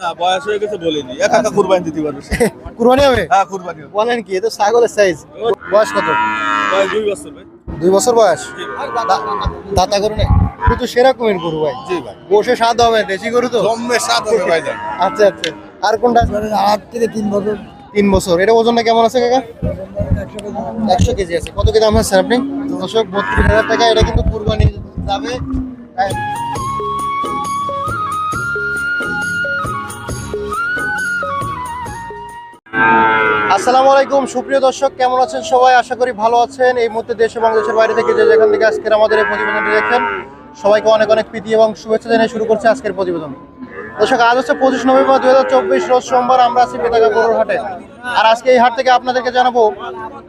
না বয়স হয়ে গেছে বলিনি। একা একা কুরবানি দিতে পারবে কুরবানি হবে? হ্যাঁ কুরবানি হবে। বলেন কি এ ছাগলের সাইজ বয়স কত? বয়স দুই বছর ভাই। দুই বছর বয়স? জি ভাই। দা- দাতা গরু নেই? তো সেরকমের গরু ভাই। জি ভাই। বসে স্বাদ হবে দেশি গরু তো? জম্মে সাত হবে ভাই আচ্ছা আচ্ছা। আর কোনটা? আট থেকে তিন বছর। তিন বছর। এটা ওজনটা কেমন আছে কাকা? একশো কেজি আছে। কত কি দাম হচ্ছে আপনি? দশক বত্রিশ হাজার টাকা। এটা কিন্তু কুরবানি যাবে আসসালামু আলাইকুম। সুপ্রিয় দর্শক, কেমন আছেন সবাই? আশা করি ভালো আছেন। এই মুহূর্তে দেশ এবং দেশের বাইরে থেকে যে যেখান থেকে আজকের আমাদের এই প্রতিবেদনটি দেখছেন, সবাইকে অনেক অনেক প্রীতি এবং শুভেচ্ছা জানিয়ে শুরু করছে আজকের প্রতিবেদন। দর্শক, আজ হচ্ছে পঁচিশ নভেম্বর দু হাজার চব্বিশ, রোজ সোমবার আমরা আছি বেতাগা গরুর হাটে। আর আজকে এই হাট থেকে আপনাদেরকে জানাব,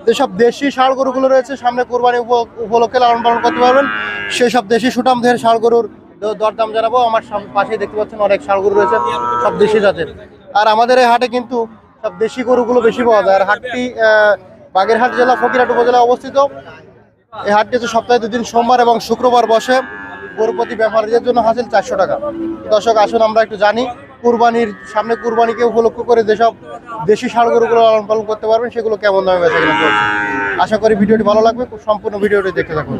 যেসব দেশি ষাড় গরুগুলো রয়েছে, সামনে কোরবানি উপ- উপলক্ষে লালন পালন করতে পারবেন সেই সব দেশি সুটাম দেহের ষাড় গরুর দরদাম জানাব। আমার পাশেই দেখতে পাচ্ছেন অনেক ষাড় গরু রয়েছে, সব দেশি জাতের। আর আমাদের এই হাটে কিন্তু দেশি গরুগুলো বেশি পাওয়া যায়। আর হাটটি বাগেরহাট জেলা, ফকিরহাট উপজেলায় অবস্থিত। এই হাটটি হচ্ছে সপ্তাহে দুদিন সোমবার এবং শুক্রবার বসে। গরুপতি ব্যাপারীদের জন্য হাসিল চারশো টাকা। দর্শক, আসুন আমরা একটু জানি, কুরবানির সামনে কুরবানিকে উপলক্ষ করে যেসব দেশি ষাড় গরুগুলো লালন পালন করতে পারবেন, সেগুলো কেমন দামে বেচা কিনা চলছে। আশা করি ভিডিওটি ভালো লাগবে। খুব সম্পূর্ণ ভিডিওটি দেখতে থাকুন।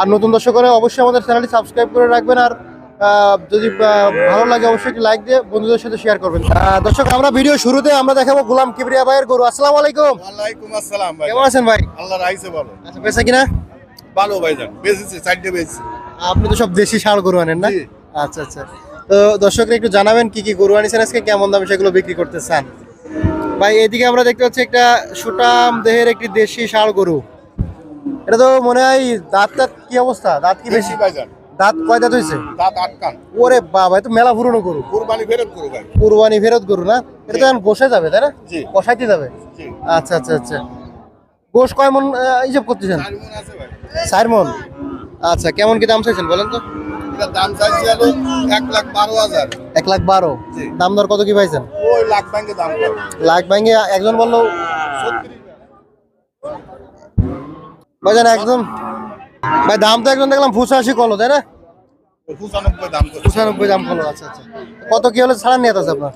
আর নতুন দর্শক অবশ্যই আমাদের চ্যানেলটি সাবস্ক্রাইব করে রাখবেন। আর যদি ভালো লাগে অবশ্যই একটি লাইক দিয়ে বন্ধুদের সাথে শেয়ার করবেন। দর্শক আমরা ভিডিও শুরুতে আমরা দেখাবো গোলাম কিবরিয়া ভাইয়ের গরু। আসসালামু আলাইকুম। ওয়ালাইকুম আসসালাম ভাই। কেমন আছেন ভাই? আল্লাহ রাইছে ভালো। আচ্ছা বেচা কিনা? ভালো ভাই যান বেঁচেছে চারটে বেঁচেছে। আপনি তো সব দেশি ষাড় গরু আনেন না? আচ্ছা আচ্ছা। তো দর্শকরা একটু জানাবেন কি কি গরু আনিছেন আজকে? কেমন দামে সেগুলো বিক্রি করতে চান ভাই এদিকে আমরা দেখতে পাচ্ছি একটা সুটাম দেহের একটি দেশি ষাড় গরু। এটা তো মনে হয় দাঁত কি অবস্থা? দাঁত কি বেশি? ভাই দাঁত কয় দাঁত হয়েছে দাঁত আটকান ওরে বাবা তো মেলা পুরনো গরু। কুরবানি ফেরত করো ভাই। কুরবানি ফেরত গরু না? এটা তো এখন বসে যাবে তাই না? বসাইতে যাবে? আচ্ছা আচ্ছা আচ্ছা। গোশ কয় মন হিসাব করতেছেন? চার মন আচ্ছা কেমন কি দাম চাইছেন বলেন তো? দাম চাইছি হলো এক লাখ বারো হাজার। এক লাখ বারো। দাম দর কত কি পাইছেন? ওই লাখ ব্যাংকে দাম লাখ ব্যাঙ্গে একজন বলল একজন? ভাই দাম তো একজন দেখলাম পঁচাশি কলো তাই না? পঁচানব্বই দাম কলো আচ্ছা আচ্ছা। কত কি হলে ছাড়া নিয়ে আছে আপনার?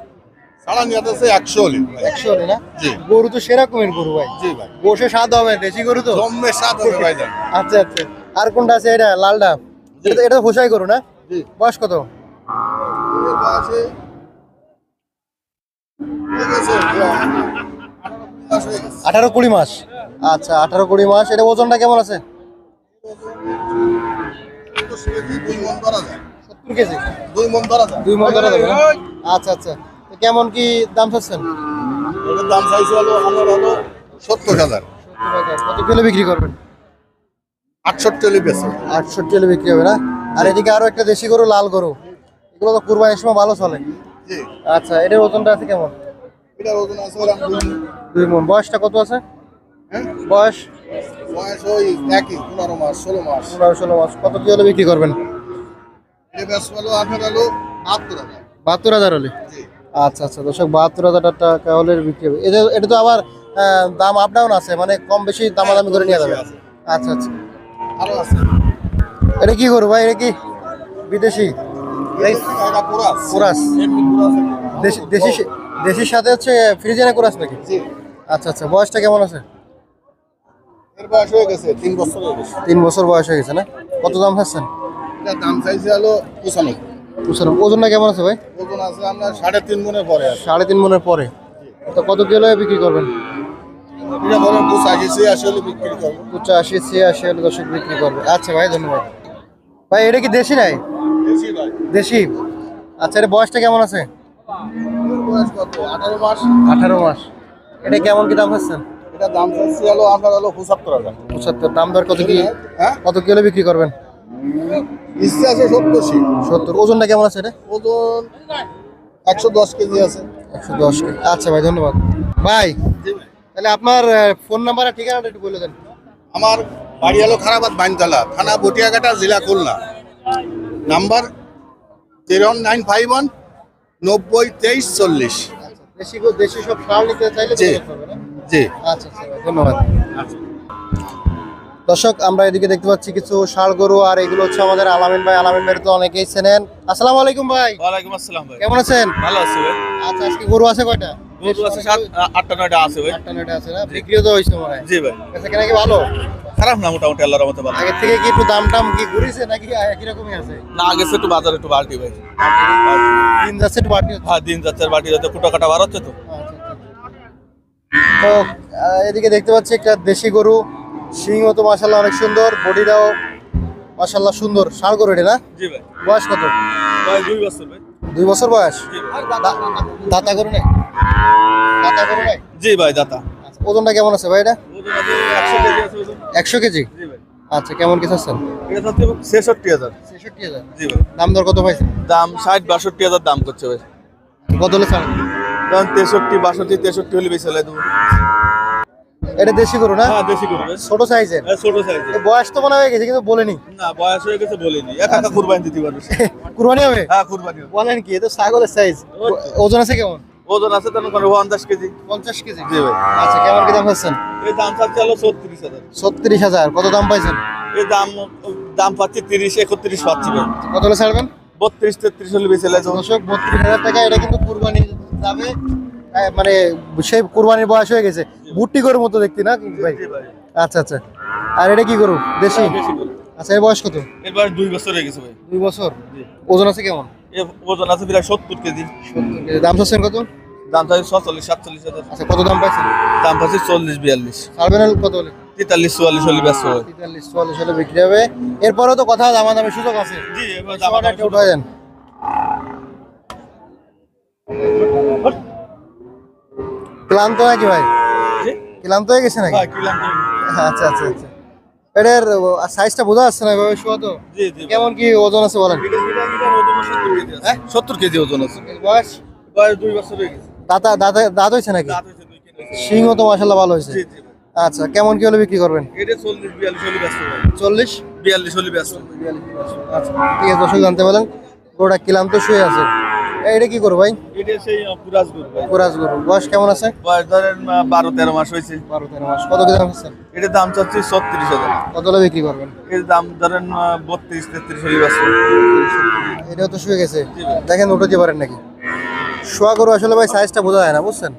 নিয়ে আছে একশো হলি। একশো হলে না? জি। গরু তো সেরকমের গরু ভাই। জি ভাই। বসে স্বাদ হবে দেশি গরু তো? জম্মে সাত হবে ভাই আচ্ছা আচ্ছা। আর কোনটা আছে এটা লালটা এটা তো এটা তো ফোসাই গরু না? জি। বয়স কত? গেছে। আঠারো কুড়ি মাস। আচ্ছা আঠারো কুড়ি মাস। এটা ওজনটা কেমন আছে? আচ্ছা আচ্ছা। কেমন কি দাম চাচ্ছেন? দাম চাইছে হলো আমার হলো সত্তর হাজার কত কিলো বিক্রি করবেন? আটষট্টি হলে বেশি আটষট্টি হলে বিক্রি হবে না? আর এদিকে আরও একটা দেশি গরু লাল গরু। এগুলো তো কুরবানির সময় ভালো চলে। আচ্ছা এটার ওজনটা আছে কেমন? এটার ওজন আছে দুই। মন। বয়সটা কত আছে? হ্যাঁ? বয়স? বয়স ওই একই পনেরো মাস ষোলো মাস। পনেরো ষোলো মাস। কত কি হলে বিক্রি করবেন? বাহাত্তর হাজার। হলে? আচ্ছা আচ্ছা দর্শক বাহাত্তর হাজার টাকা হলে বিক্রি হবে। এটা এটা তো আবার দাম আপ ডাউন আছে মানে কম বেশি দামাদামি করে নিয়ে যাবে। আচ্ছা আচ্ছা। আরও আছে। এটা কি করব ভাই? এটা কি বিদেশি? কুরাস। দেশি দেশি দেশির সাথে হচ্ছে ফ্রিজেনে কুরাস নাকি? জি। আচ্ছা আচ্ছা বয়সটা কেমন আছে? এর বয়স হয়ে গেছে তিন বছর হয়ে গেছে। তিন বছর বয়স হয়ে গেছে না? কত দাম খাচ্ছেন দাম চাইছে হলো পঁচানব্বই। বুঝলাম ওজনটা কেমন আছে ভাই? ওজন আছে আপনার সাড়ে তিন মনের পরে সাড়ে তিন মনের পরে। তো কত কিলো বিক্রি করবেন? এটা ধরেন পঁচাশি ছিয়াশি হলে বিক্রি করব। পঁচাশি ছিয়াশি হলে দশক বিক্রি করবে। আচ্ছা ভাই ধন্যবাদ। ভাই এটা কি দেশি নাই? ভাই। দেশি? আচ্ছা এটা বয়সটা কেমন আছে? বয়স কত? আঠারো মাস। আঠারো মাস। এটা কেমন কি দাম খাচ্ছেন এটা দাম চাইছে হলো আপনার হলো পঁচাত্তর হাজার। পঁচাত্তর দাম দর কত কি? হ্যাঁ? কত কিলো বিক্রি করবেন? ইচ্ছে আছে সত্তরশি সত্তর ওজনটা কেমন আছে এটা? ওজন একশো দশ কেজি আছে। একশো দশ কেজি। আচ্ছা ভাই ধন্যবাদ। ভাই তাহলে আপনার ফোন নাম্বার আর ঠিকানাটা একটু বলে দেন। আমার বাড়ি হলো খারাবাদ বাইনতলা থানা বটিয়াঘাটা জেলা Khulna. Number zero nine five one নব্বই তেইশ চল্লিশ। দেশি গো- দেশি সব শাল নিতে চাইলে জি। আচ্ছা আচ্ছা ধন্যবাদ। দর্শক আমরা এদিকে দেখতে পাচ্ছি কিছু ষাড় গরু আর এগুলো হচ্ছে আমাদের আলামিন ভাই। আলামিন ভাই তো অনেকেই চেনেন। আসসালামু আলাইকুম ভাই। ওয়ালাইকুম আসসালাম ভাই। কেমন আছেন? ভালো আছি ভাই। আচ্ছা আজকে গরু আছে কয়টা? গরু আছে সাত আটটা নয়টা আছে ভাই। আটটা নয়টা আছে না? বিক্রিও তো হয়েছে মনে হয়। জি ভাই। আচ্ছা কেনা কি ভালো? খারাপ না মোটামুটি আল্লাহর মতো ভালো। আগের থেকে কি একটু দাম টাম কি ঘুরেছে নাকি একই রকমই আছে? না আগে একটু বাজার একটু বাড়তি ভাই। দিন যাচ্ছে একটু বাড়তি হচ্ছে। হ্যাঁ দিন যাচ্ছে বাড়তি বার হচ্ছে তো। তো এদিকে দেখতে পাচ্ছি একটা দেশি গরু। সিংহ তো মাসাল্লাহ অনেক সুন্দর বডিটাও মাসাল্লাহ সুন্দর। ষাড় গরু এটা না? বয়স কত? দুই বছর ভাই। বয়স? ভাই। দাতা গরু নাই? দাতা গরু নাই? জি ভাই দাতা। ওজনটা কেমন আছে ভাই এটা? একশো কেজি ভাই। আচ্ছা কেমন কিছু আছেন ছেষট্টি হাজার। ছেষট্টি হাজার। জি ভাই। দাম দর কত পাইছেন দাম ষাট বাষট্টি হাজার দাম করছে ভাই। কত হলে ছাড় ধরেন তেষট্টি বাষট্টি তেষট্টি হলে বেশি হলে দেবো। এটা দেশি গরু না? হ্যাঁ বেশি। করবে ছোট সাইজের? ছোট সাইজ বয়স তো মনে হয়ে গেছে কিন্তু বলেনি। না বয়স হয়ে গেছে বলিনি। একা একা কুরবানি দিতে পারবে কুরবানি হবে? হ্যাঁ কুরবানি হবে। বলেন কি এ তো ছাগলের সাইজ ওজন আছে কেমন? ওজন আছে তেমন করে পঞ্চাশ কেজি। পঞ্চাশ কেজি? জি ভাই। আচ্ছা কেমন কি দাম পাচ্ছেন এই দাম চাচ্ছে হলো ছত্রিশ হাজার। ছত্রিশ হাজার। কত দাম পাইছেন? এই দাম দাম পাচ্ছি তিরিশ একত্রিশ পাচ্ছি কত হলে ছাড়বেন? বত্রিশ তেত্রিশ হলে বেশি লাগে দর্শক বত্রিশ হাজার টাকা এটা কিন্তু কুরবানি যাবে মানে সেই কুরবানির বয়স হয়ে গেছে। বুট্টি গরুর মতো দেখতে না ভাই? আচ্ছা আচ্ছা। আর এটা কি গরু? দেশি? আচ্ছা এর বয়স কত? এর বয়স দুই বছর হয়ে গেছে ভাই। দুই বছর? ওজন আছে কেমন? ওজন আছে প্রায় সত্তর কেজি। সত্তর কেজি। দাম চাচ্ছেন কত? দাম চাচ্ছি ছচল্লিশ সাতচল্লিশ হাজার। আচ্ছা কত দাম পাইছেন? দাম পাচ্ছি চল্লিশ বিয়াল্লিশ। ছাড়বেন কত হলে তেতাল্লিশ চুয়াল্লিশ হলে ব্যস্ত হয়। তেতাল্লিশ চুয়াল্লিশ হলে বিক্রি হবে। এরপরেও তো কথা সুযোগ আছে। জি এবার দামাটা একটু উঠে যান ক্লান্ত নাকি ভাই? ক্লান্ত হয়ে গেছে নাকি? আচ্ছা আচ্ছা আচ্ছা। এটার সাইজটা বোঝা যাচ্ছে না শোয়া তো? কেমন কি ওজন আছে বলেন? এটা- এটা- এটার ওজন আছে 70 কেজি আছে। হ্যাঁ? সত্তর কেজি ওজন আছে। বয়স? বয়স দুই বছর হয়ে গেছে। দাঁতা হয়েছে নাকি। সিংহ তো মাসাল্লাহ ভালো হয়েছে। আচ্ছা কেমন কি হলে বিক্রি করবেন? এটা চল্লিশ বিয়াল্লিশ হলে ব্যস্ত চল্লিশ? বিয়াল্লিশ হলে ব্যস্ত। আচ্ছা ঠিক আছে দর্শক জানতে পারলেন গরুটা ক্লান্ত শুয়ে আছে। এটা কি করব ভাই? এটা সেই আহ, পুরাজ গরু ভাই। গরু। বয়স কেমন আছে? বয়স ধরেন বারো তেরো মাস হয়েছে। বারো তেরো মাস। কত দাম হচ্ছে এটার দাম চাচ্ছি ছত্রিশ হাজার। কত হলে বিক্রি করবেন? এর দাম ধরেন বত্রিশ তেত্রিশ হলে ব্যস্ত। এটাও তো শুয়ে গেছে। দেখেন উঠতে পারেন নাকি? শোয়া গরু আসলে ভাই সাইজটা বোঝা যায় না বুঝছেন?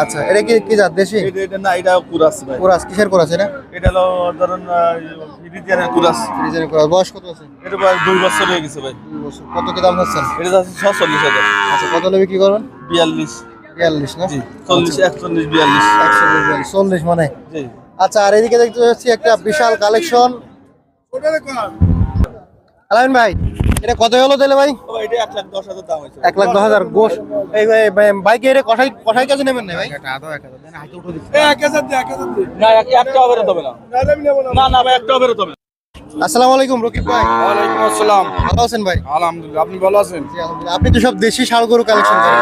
আচ্ছা এটা কি কি জাত দেশি? এটা না এটা কুরাস ভাই। কোরাস কিসের কোরাস এটা? এটা হলো ধরেন ফিরিজিয়ানের কুরাস। ফ্রিজের কোরাস। বয়স কত আছে? এটা বয়স দুই বছর হয়ে গেছে ভাই। দুই বছর। কত কি দাম হচ্ছেন এটা যাচ্ছে ছচল্লিশ হাজার। আচ্ছা কত হলে বিক্রি করবেন? বিয়াল্লিশ। বিয়াল্লিশ না? জি চল্লিশ একচল্লিশ বিয়াল্লিশ। একশো বিয়াল্লিশ। চল্লিশ মানে? জি। আচ্ছা আর এদিকে দেখতে পাচ্ছি একটা বিশাল কালেকশন আলামিন ভাই এটা কত হলো তাহলে ভাই? এটা এক লাখ দশ হাজার দাম হয়েছে। এক লাখ দশ হাজার গোস এই বাইকে এটা কষাই কষাই কাছে নেবেন না ভাই? না হবে না। না না ভাই একটা হবে তবে আসসালামু আলাইকুম রকিব ভাই। ওয়ালাইকুম আসসালাম। ভালো আছেন ভাই? আলহামদুলিল্লাহ আপনি ভালো আছেন? জি, আলহামদুলিল্লাহ। আপনি তো সব দেশি ষাড় গরু কালেকশন করেন।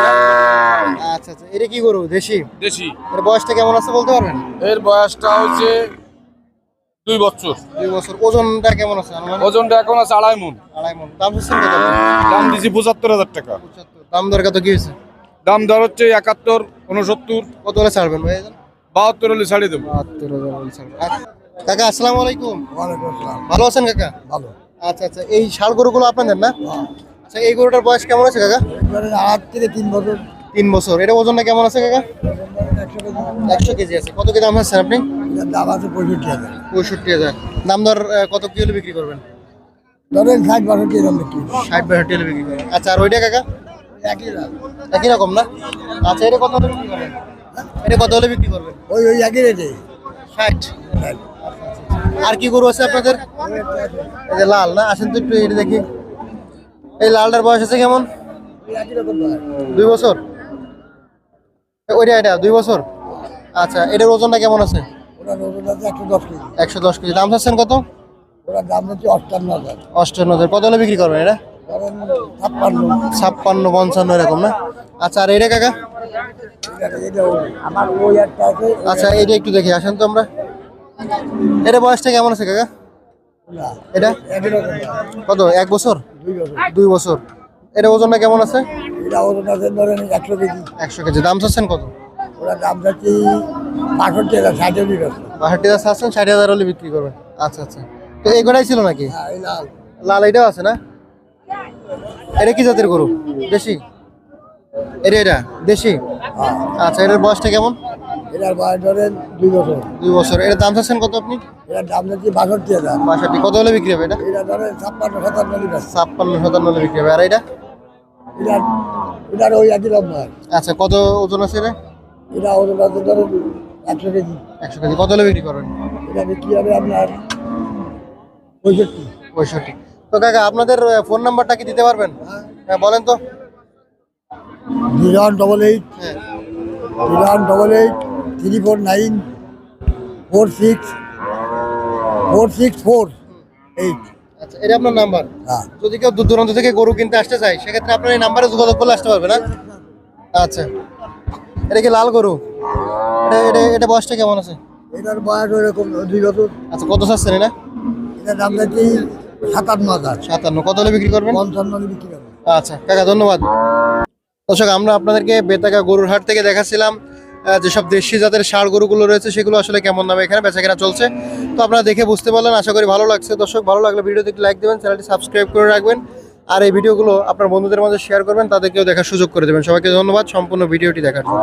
আচ্ছা আচ্ছা। এটা কি গরু? দেশি? দেশি। এর বয়সটা কেমন আছে বলতে পারবেন? এর বয়সটা হচ্ছে দুই বছর। দুই বছর। ওজনটা কেমন আছে? ওজনটা এখন আছে আড়াই মন। আড়াই মন। দাম হচ্ছে কত? দাম দিছি পঁচাত্তর হাজার টাকা। 75 দাম দর কত কি হয়েছে? দাম দর হচ্ছে একাত্তর উনসত্তর। কত হলে ছাড়বেন ভাই বাহাত্তর হলে ছাড়িয়ে দেবো। বাহাত্তর। আচ্ছা। কাকা আসসালামু আলাইকুম। ভালো আছেন কাকা? ভালো। আচ্ছা আচ্ছা। এই ষাড় গরুগুলো আপনাদের না? আচ্ছা এই গরুটার বয়স কেমন আছে কাকা? আট থেকে তিন বছর। তিন বছর। এটা ওজনটা কেমন আছে কাকা? একশো কেজি। আছে। কত কি দাম হচ্ছেন আপনি? দাম আছে পঁয়ষট্টি হাজার। পঁয়ষট্টি হাজার। দাম দর কত কি হলে বিক্রি করবেন? ধরেন ষাট বাষট্টি এরকম বিক্রি ষাট বাষট্টি হলে বিক্রি করবেন। আচ্ছা আর ওইটা কাকা? একই দাম। একই রকম না? আচ্ছা এটা কত হলে বিক্রি করবেন? এটা কত হলে বিক্রি করবেন? ওই ওই একই রেটে। ষাট। আর কি গরু আছে আপনাদের? এই যে লাল না? আসেন তো একটু এটা দেখি। এই লালটার বয়স আছে কেমন? দাম দুই বছর? ওইটা এটা দুই বছর? আচ্ছা এটার ওজনটা কেমন আছে? ওটা ওজন আছে একশো দশ কেজি। একশো দশ কেজি। দাম চাচ্ছেন কত? দাম হচ্ছে অষ্টান্ন হাজার। অষ্টান্ন হাজার। কত হলে বিক্রি করবেন এটা? ছাপ্পান্ন। ছাপ্পান্ন পঞ্চান্ন এরকম না? আচ্ছা আর এটা কাকা? এটা- এটা ওই- আমার ওই একটা আছে। আচ্ছা এটা একটু দেখি আসেন তো আমরা। এটা বয়সটা কেমন আছে কাকা? এটা? কত? এক বছর? দুই বছর। দুই বছর। এটা ওজনটা কেমন আছে? এটা ওজন আছে ধরেন একশো কেজি। একশো কেজি। দাম চাচ্ছেন কত? ওটার দাম যাচ্ছে বাষট্টি হাজার ষাট হাজার বাষট্টি হাজার চাচ্ছেন ষাট হাজার হলে বিক্রি করবেন আচ্ছা আচ্ছা। তো এই কটাই ছিল নাকি? হ্যাঁ লাল। লাল এটাও আছে না? এটা কি জাতের গরু? দেশি? এটা এটা দেশি? হ্যাঁ। আচ্ছা এটার বয়সটা কেমন? এটার বয়স ধরেন দুই বছর। দুই বছর। এটার দাম চাচ্ছেন কত আপনি? এটার দাম যাচ্ছে বাষট্টি হাজার। বাষট্টি। কত হলে বিক্রি হবে এটা? এটা ধরেন ছাপ্পান্ন সাতান্ন ব্যস্ত ছাপ্পান্ন সাতান্ন হলে বিক্রি হবে। আর এটা? এটার এটার ওই একই লম্বা আচ্ছা কত ওজন আছে এটা? এটা ওজন আছে ধরেন একশো কেজি। একশো কেজি। কত বিক্রি করবেন? এটা বিক্রি হবে আপনার পঁয়ষট্টি। পঁয়ষট্টি। তো কাকা আপনাদের ফোন নাম্বারটা কি দিতে পারবেন? হ্যাঁ। বলেন তো। Zero one double eight. হ্যাঁ। Zero one double eight three four nine four six four six four eight. আচ্ছা এটা আপনার নাম্বার? হ্যাঁ। যদি কেউ দূর দূরান্ত থেকে গরু কিনতে আসতে চায় সেক্ষেত্রে আপনার এই নাম্বারে যোগাযোগ করলে আসতে পারবে না? আচ্ছা। এটা কি লাল গরু? এটা এটা এটা বয়সটা কেমন আছে? এটার বয়স ওইরকম দুই বছর। আচ্ছা কত চাচ্ছেন এটা? এটার দাম যাচ্ছে সাতান্ন হাজার। সাতান্ন কত হলে বিক্রি করবেন? পঞ্চান্ন বিক্রি হবে আচ্ছা কাকা ধন্যবাদ। দর্শক আমরা আপনাদেরকে বেতাকা গরুর হাট থেকে দেখাচ্ছিলাম যেসব দেশি জাতের ষাঁড় গরুগুলো রয়েছে সেগুলো আসলে কেমন দামে এখানে বেচাকেনা চলছে। তো আপনারা দেখে বুঝতে পারলেন আশা করি ভালো লাগছে। দর্শক ভালো লাগলে ভিডিওতে একটি লাইক দেবেন চ্যানেলটি সাবস্ক্রাইব করে রাখবেন। আর এই ভিডিওগুলো আপনার বন্ধুদের মধ্যে শেয়ার করবেন, তাদেরকেও দেখার সুযোগ করে দেবেন। সবাইকে ধন্যবাদ সম্পূর্ণ ভিডিওটি দেখার জন্য।